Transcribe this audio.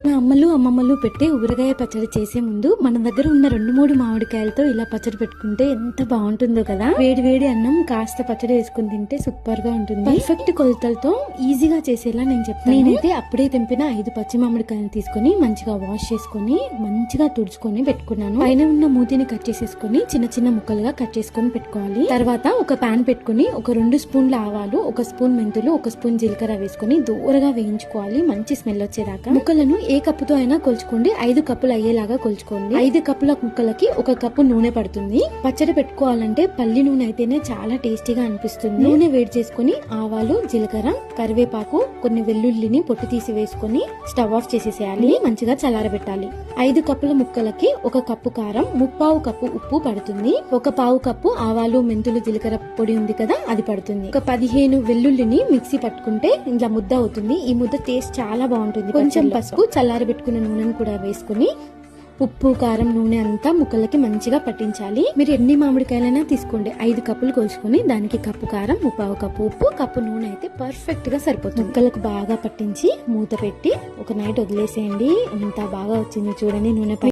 మా అమ్మలు అమ్మమ్మలు పెట్టే ఊరగాయ పచ్చడి చేసే ముందు మన దగ్గర ఉన్న రెండు మూడు మామిడికాయలతో ఇలా పచ్చడి పెట్టుకుంటే ఎంత బాగుంటుందో కదా? వేడి వేడి అన్నం కాస్త పచ్చడి వేసుకుని తింటే సూపర్గా ఉంటుంది. పర్ఫెక్ట్ కొలతలతో ఈజీగా చేసేలా నేను చెప్తాను. నేనైతే అప్పుడే తెంపిన ఐదు పచ్చి మామిడికాయలు తీసుకొని మంచిగా వాష్ చేసుకొని మంచిగా తుడుచుకొని పెట్టుకున్నాను. పైన ఉన్న మూతిని కట్ చేసేసుకొని చిన్న చిన్న ముక్కలుగా కట్ చేసుకొని పెట్టుకోవాలి. తర్వాత ఒక పాన్ పెట్టుకొని ఒక రెండు స్పూన్ల ఆవాలు ఒక స్పూన్ మెంతులు ఒక స్పూన్ జీలకర్ర వేసుకొని దూరగా వేయించుకోవాలి. మంచి స్మెల్ వచ్చేదాకా. ముక్కలను ఏ కప్పుతో అయినా కొలుచుకోండి. ఐదు కప్పులు అయ్యేలాగా కొలుచుకోండి. ఐదు కప్పుల ముక్కలకి ఒక కప్పు నూనె పడుతుంది. పచ్చడి పెట్టుకోవాలంటే పల్లి నూనె అయితేనే చాలా టేస్టీగా అనిపిస్తుంది. నూనె వేడి చేసుకొని ఆవాలు జీలకర్ర కరివేపాకు కొన్ని వెల్లుల్లిని పొట్టు తీసి వేసుకొని స్టవ్ ఆఫ్ చేసేసేయాలి. మంచిగా చల్లారబెట్టాలి. ఐదు కప్పుల ముక్కలకి ఒక కప్పు కారం ముప్పావు కప్పు ఉప్పు పడుతుంది. ఒక పావు కప్పు ఆవాలు మెంతులు జీలకర్ర పొడి ఉంది కదా అది పడుతుంది. ఒక పదిహేను వెల్లుల్లిని మిక్సీ పట్టుకుంటే ఇలా ముద్ద అవుతుంది. ఈ ముద్ద టేస్ట్ చాలా బాగుంటుంది. కొంచెం పసుపు చల్లారబెట్టుకున్న నూనెను కూడా వేసుకుని ఉప్పు కారం నూనె అంతా ముక్కలకి మంచిగా పట్టించాలి. మీరు ఎన్ని మామిడికాయలైనా తీసుకోండి. ఐదు కప్పులు కోసుకొని దానికి కప్పు కారం ముప్పావు కప్పు ఉప్పు కప్పు నూనె అయితే పర్ఫెక్ట్గా సరిపోతుంది. ముక్కలకు బాగా పట్టించి మూత పెట్టి ఒక నైట్ వదిలేసేయండి. అంతా బాగా వచ్చింది చూడండి నూనె పై